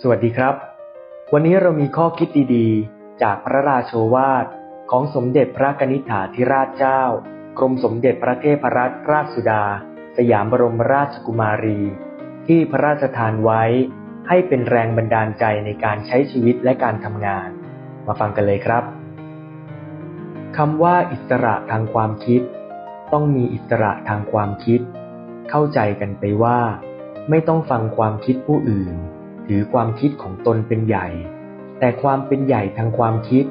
สวัสดีครับ วันนี้เรามีข้อคิดดีๆ จากพระราโชวาทของสมเด็จพระกนิษฐาธิราชเจ้า กรมสมเด็จพระเทพรัตนราชสุดา สยามบรมราชกุมารี ที่พระราชทานไว้ให้เป็นแรงบันดาลใจในการใช้ชีวิตและการทำงาน มาฟังกันเลยครับคำว่าอิสระทางความคิด ต้องมีอิสระทางความคิด เข้าใจกันไปว่า ไม่ต้องฟังความคิดผู้อื่น ถือความคิดของตนเป็นใหญ่ แต่ความเป็นใหญ่ทางความคิด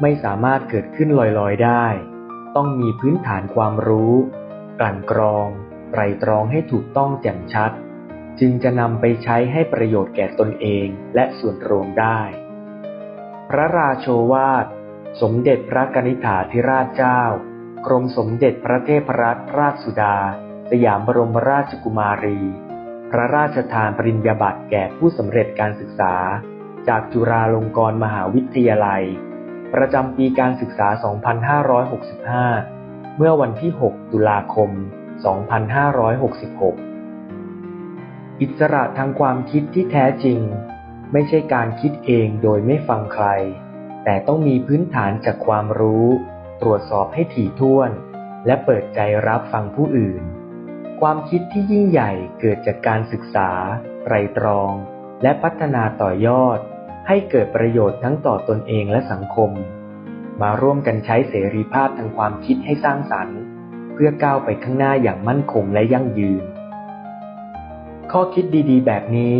ไม่สามารถเกิดขึ้นลอยๆได้ ต้องมีพื้นฐานความรู้ กลั่นกรองไตรตรองให้ถูกต้องแจ่มชัด จึงจะนำไปใช้ให้ประโยชน์แก่ตนเองและส่วนรวมได้ พระราโชวาท สมเด็จพระกนิษฐาธิราชเจ้า กรมสมเด็จพระเทพรัตนราชสุดา สยามบรมราชกุมารี พระราชทานปริญญาบัตรแก่ผู้สำเร็จการศึกษา จากจุฬาลงกรณ์มหาวิทยาลัย ประจำปีการศึกษา 2565 เมื่อวันที่ 6 ตุลาคม 2566 อิสระทางความคิดที่แท้จริง ไม่ใช่การคิดเองโดยไม่ฟังใคร แต่ต้องมีพื้นฐานจากความรู้ ตรวจสอบให้ถี่ถ้วน และเปิดใจรับฟังผู้อื่น ความคิดที่ยิ่งใหญ่เกิดจากการศึกษา ไตรตรอง และพัฒนาต่อยอด ให้เกิดประโยชน์ทั้งต่อตนเองและสังคม มาร่วมกันใช้เสรีภาพทางความคิดให้สร้างสรรค์ เพื่อก้าวไปข้างหน้าอย่างมั่นคงและยั่งยืน ข้อคิดดีๆ แบบนี้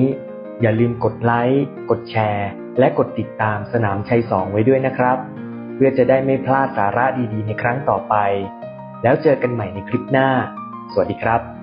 อย่าลืมกดไลค์ กดแชร์ และกดติดตามสนามชัยสองไว้ด้วยนะครับ เพื่อจะได้ไม่พลาดสาระดีๆ ในครั้งต่อไป แล้วเจอกันใหม่ในคลิปหน้า สวัสดีครับ